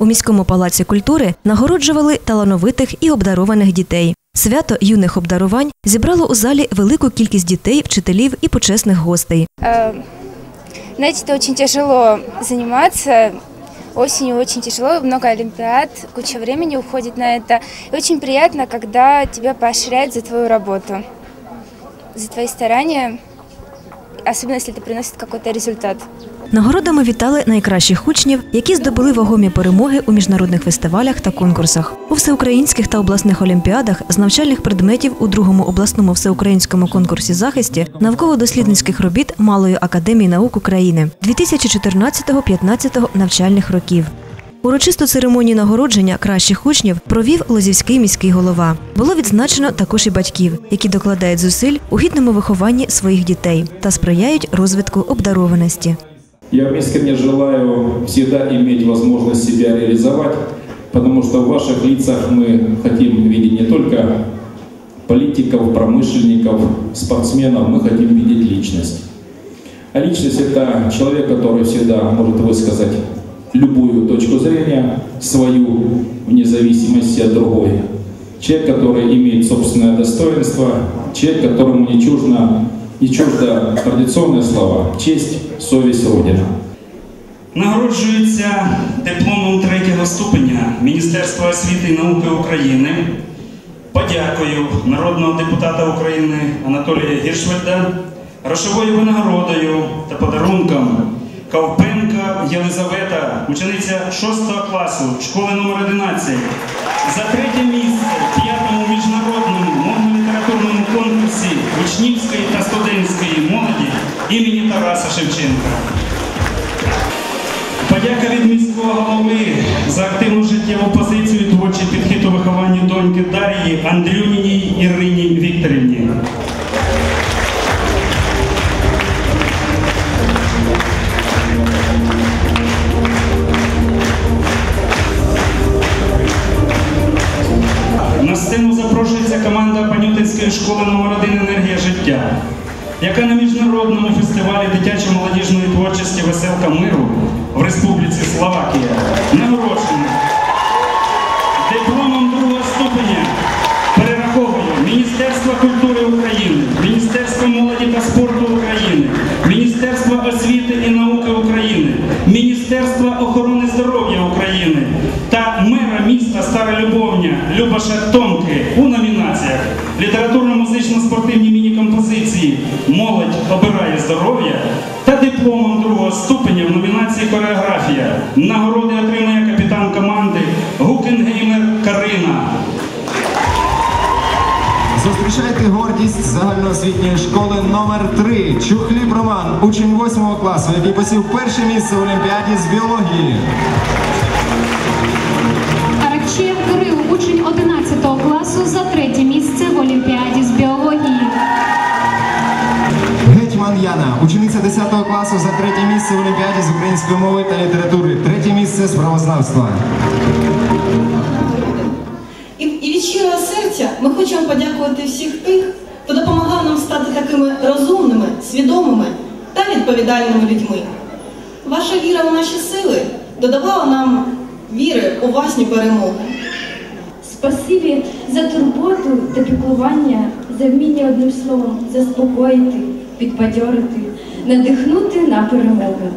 У міському палаці культури нагороджували талановитих і обдарованих дітей. Свято юних обдарувань зібрало у залі велику кількість дітей, вчителів і почесних гостей. Э, Знаете, это очень тяжело заниматься. Осенью очень тяжело, много олимпиад, куча времени уходит на это. И очень приятно, когда тебя поощряют за твою работу, за твои старания, особенно если это приносит какой-то результат. Нагородами вітали найкращих учнів, які здобули вагомі перемоги у міжнародних фестивалях та конкурсах. У всеукраїнських та обласних олімпіадах з навчальних предметів у другому обласному всеукраїнському конкурсі захисті науково-дослідницьких робіт Малої академії наук України 2014-15 навчальних років. Урочисту церемонію нагородження кращих учнів провів Лозівський міський голова. Було відзначено також і батьків, які докладають зусиль у гідному вихованні своїх дітей та сприяють розвитку обдарованості. Я искренне желаю всегда иметь возможность себя реализовать, потому что в ваших лицах мы хотим видеть не только политиков, промышленников, спортсменов, мы хотим видеть личность. А личность – это человек, который всегда может высказать любую точку зрения, свою, вне зависимости от другой. Человек, который имеет собственное достоинство, человек, которому не чуждо, не чуждо традиционные слова «честь», «совесть», «родина». Нагороджується дипломом третього ступеня Міністерства освіти і науки України. Подякою народного депутата України Анатолія Гіршвельда, грошовою винагородою та подарунком Ковпенка Єлизавета, учениця 6 класу школи номер 11 за третє місце школи номер 1 Енергія життя, яка на міжнародному фестивалі дитячо-молодіжної творчості Веселка миру в Республіці Словакія нагороджена дипломом другого ступеня. Перераховую Міністерство культури України, Міністерство молоді та спорту України, Міністерство освіти і науки України, Міністерство охорони здоров'я України та мера міста Стара Любовня Любаша здоров'я та дипломом другого ступеня в номінації Хореографія. Нагороди отримує капітан команди Гукенгеймер Карина. Зустрічайте гордість загальноосвітньої школи номер 3 Чухліб Роман, учень 8 класу, який посів перше місце в Олімпіаді з біології. Аракчеєв Кирил, учень 11 класу за третє місце в Олімпіаді Гетьман учениця 10 класу за третє місце в Олімпіаді з української мови та літератури. Третє місце з правознавства. І, і від щирого серця ми хочемо подякувати всіх тих, хто допомагав нам стати такими розумними, свідомими та відповідальними людьми. Ваша віра у наші сили додавала нам віри у власні перемоги. Спасибі за турботу та піклування, за вміння одним словом заспокоїти, підбадьорити, надихнути на перемогу.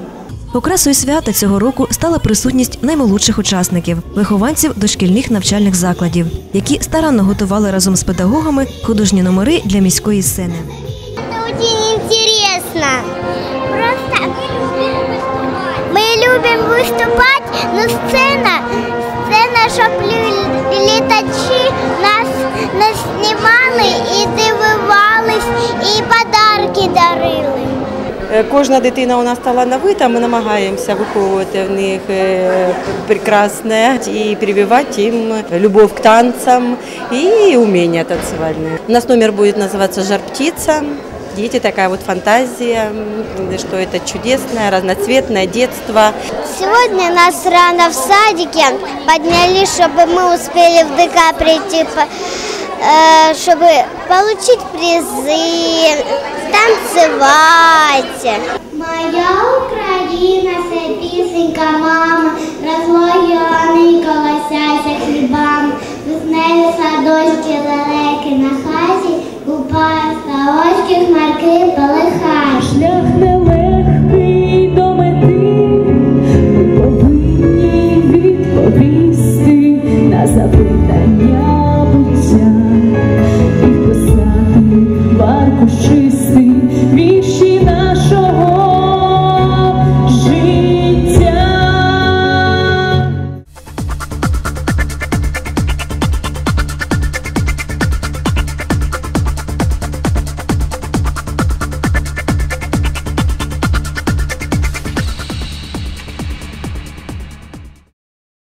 Окрасою свята цього року стала присутність наймолодших учасників, вихованців дошкільних навчальних закладів, які старанно готували разом з педагогами художні номери для міської сцени. очень интересно. Просто мы любим выступать, но сцена, сцена, щоб глядачі нас, нас знімали і і подарки дарили. Е, Кожна дитина у нас талановита, ми намагаємося виховувати в них е, прекрасне і прививати їм любов к танцам і уміння танцевальные. У нас номер будет называться «Жар птица». Дети, такая вот фантазия, м, что это чудесное, разноцветное детство. Сегодня нас рано в садике подняли, чтобы мы успели в ДК прийти, по- э, чтобы получить призы, танцевать. Моя Украина, це пісенька, мама, розлояни